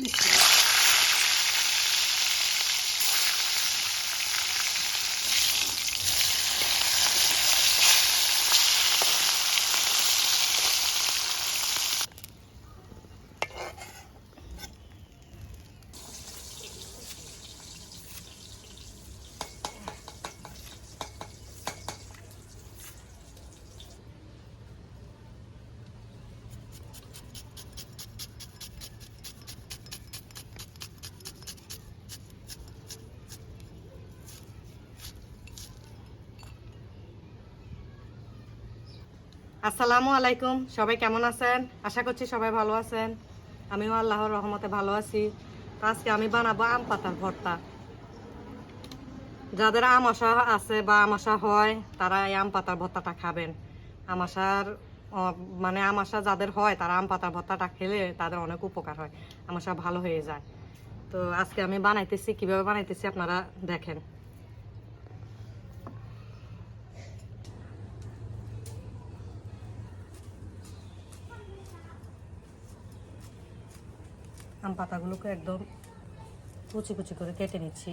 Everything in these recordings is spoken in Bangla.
This আসসালামু আলাইকুম। সবাই কেমন আছেন? আশা করছি সবাই ভালো আছেন। আমিও আল্লাহর রহমতে ভালো আছি। আজকে আমি বানাবো আম পাতার ভর্তা। যাদের আমাশা আছে বা আমাশা হয়, তারা এই আম পাতার ভর্তাটা খাবেন। আমাশার মানে আমাশা যাদের হয়, তারা আম পাতার ভর্তাটা খেলে তাদের অনেক উপকার হয়। আমাশা ভালো হয়ে যায়। তো আজকে আমি বানাইতেছি, কীভাবে বানাইতেছি আপনারা দেখেন। আম পাতাগুলোকে একদম কুচি কুচি করে কেটে নিচ্ছি।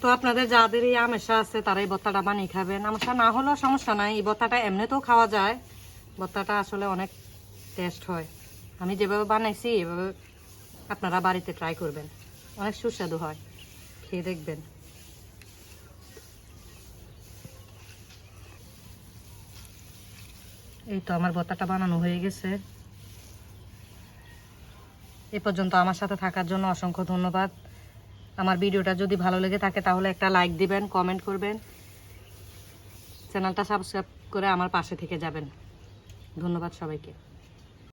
তো আপনাদের যাদের এই আমেশা আছে, তারা এই বত্তাটা বানিয়ে খাবেন। আমেশা না হলেও সমস্যা নাই, এই বত্তাটা এমনিতেও খাওয়া যায়। বত্তাটা আসলে অনেক টেস্ট হয়। আমি যেভাবে বানাইছি, এভাবে আপনারা বাড়িতে ট্রাই করবেন। অনেক সুস্বাদু হয়। খেয়ে দেখবেন। এই তো আমার ভর্তাটা বানানো হয়ে গেছে। এ পর্যন্ত আমার সাথে থাকার জন্য অসংখ্য ধন্যবাদ। আমার ভিডিওটা যদি ভালো লেগে থাকে তাহলে একটা লাইক দিবেন কমেন্ট করবেন। চ্যানেলটা সাবস্ক্রাইব করে আমার পাশে থেকে যাবেন। ধন্যবাদ সবাইকে।